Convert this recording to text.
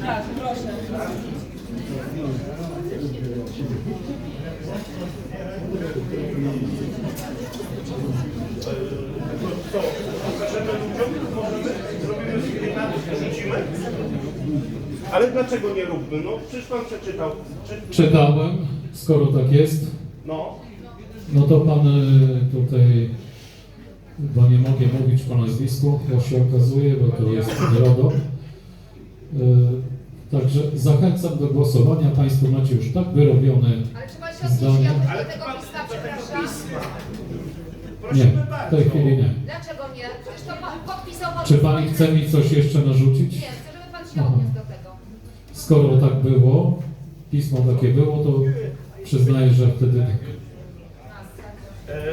Tak, proszę. Co? Pokażemy ludziom, możemy, zrobimy skryptami, rzucimy? Ale dlaczego nie róbmy? No przecież pan przeczytał. Czy, Czytałem, skoro tak jest, no, no to pan y, tutaj, bo nie mogę mówić po nazwisku, jak się okazuje, bo to jest RODO. Y, Także zachęcam do głosowania. Państwo macie już tak wyrobione Ale czy pan się odniesie zdanie. jakoś ale do tego pisma, przepraszam? pisma. Nie, Prosimy w bardzo. tej chwili nie. Dlaczego nie? Przecież to pan podpisał pan... Czy pani chce mi coś jeszcze narzucić? Nie, chcę, odniósł do tego. Skoro tak było, pismo takie było, to przyznaję, że wtedy tak. E,